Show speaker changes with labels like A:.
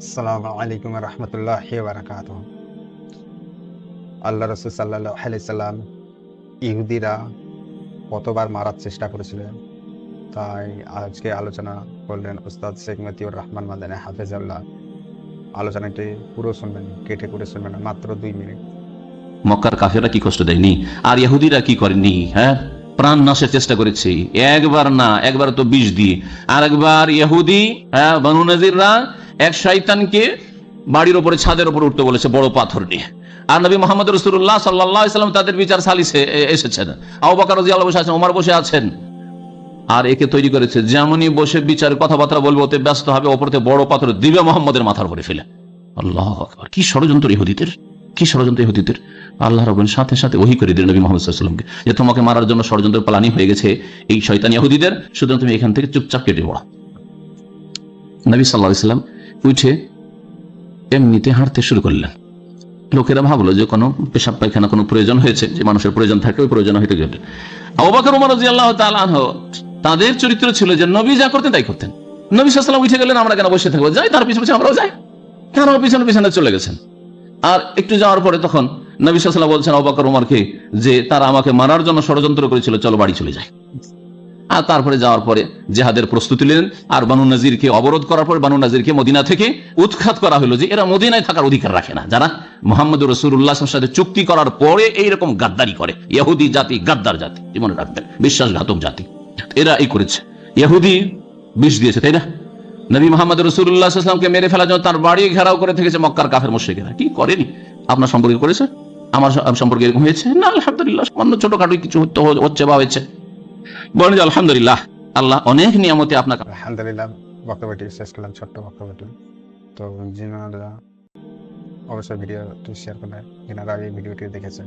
A: আলাইকুম রহমতুল্লাহ বারাকাত আল্লাহ রসুল সাল্লাহ সাল্লাম ইহুদিরা কতবার মারার চেষ্টা করেছিলেন, তাই আজকে আলোচনা করলেন উস্তাদ শেখ মতিউর রহমান মাদানে হাফেজাল্লাহ। আলোচনাটি পুরো শুনবেন, কেটে করে শুনবেন মাত্র দুই মিনিট।
B: মক্কার কাফেরা কি কষ্ট দেয়নি? আর ইহুদিরা কি করেনি? হ্যাঁ? প্রাণ নাশের চেষ্টা করেছে। একবার না, একবার তো বিষ দিয়ে। আর একবার ইহুদি হ্যাঁ বানু নাজিররা এক শয়তানকে বাড়ির উপরে ছাদের উপরে উঠতে বলেছে, বড় পাথর নিয়ে। আর নবী মোহাম্মদ রসুল্লাহ সাল্লাম তাদের বিচার সালিসে এসেছেন। আবু বকর বসে আছেন ওমর বসে আছেন। আর একে তৈরি করেছে যেমনই বসে বিচার, কথাবার্তা বলবে ওতে ব্যস্ত হবে ওপরতে বড় পাথর দিবে মোহাম্মদের মাথার উপরে ফেলে। আল্লাহ কি ষড়যন্ত্র ইহুদিদের, কি ষড়যন্ত্র ইহুদিদের। আল্লাহ রবেন সাথে সাথে ওহি করে দিলেন নবী মোহাম্মদ যে তোমাকে মারার জন্য ষড়যন্ত্র প্লানি হয়ে গেছে, এই শয়তান ইহুদিদের, সুতরাং তুমি এখান থেকে চুপচাপ কেটে পড়া। নবী সাল্লাহ ইসলাম উঠে এমনিতে হাঁটতে শুরু করলেন। লোকেরা ভাবলো যে কোনো পেশাব পায়খানা কোনো প্রয়োজন হয়েছে, যে মানুষের প্রয়োজন থাকে ওই প্রয়োজন হইতে গেলে অবাকর উমর রাজি আল্লাহ তাদের চরিত্র ছিল যে নবী যা করতেন তাই করতেন। নবী সাল্লাম উঠে গেলেন, আমরা কেন বসে থাকব? যাই, তার পিছনে পিছনে আমরাও যাই। কেন পিছনে পিছনে চলে গেছেন? আর একটু যাওয়ার পরে তখন নবী সাল্লাম বলছেন অবাকর উমারকে যে তারা আমাকে মারার জন্য ষড়যন্ত্র করেছিল, চলো বাড়ি চলে যায় আর তারপরে যাওয়ার পরে জেহাদের প্রস্তুতি নিলেন। আর বানু নাজিরকে অবরোধ করার পরে বানু নাজিরকে মদিনা থেকে উৎখাত করা হলো যে এরা মদিনায় থাকার অধিকার রাখে না। যারা মোহাম্মদ রসুল্লাহর সাথে চুক্তি করার পরে এইরকম গাদ্দারি করে। ইহুদি জাতি, গাদ্দার জাতি মনে রাখবেন? বিশ্বাসঘাতক জাতি। এরা এই করেছে। ইহুদি বিষ দিয়েছে, তাই না? নবী মোহাম্মদ রসুল্লাহামকে মেরে ফেলার জন্য তার বাড়ি ঘেরাও করে থেকেছে মক্কার কাফের মুশ্রিকেরা। কি করেনি? আপনার সম্পর্কে করেছে? আমার সম্পর্কে এরকম হয়েছে? না, আলহামদুলিল্লাহ, সামান্য ছোটখাটো কিছু হচ্ছে বা হয়েছে। বলেন যে, আলহামদুলিল্লাহ, আল্লাহ অনেক নিয়ামতে আপনাকে
A: আলহামদুলিল্লাহ, বক্তব্যটি শেষ করলাম, ছোট্ট বক্তব্যটি। তো যিনারা অবশ্যই ভিডিওটি শেয়ার করবেন যিনারা এই ভিডিওটি দেখেছেন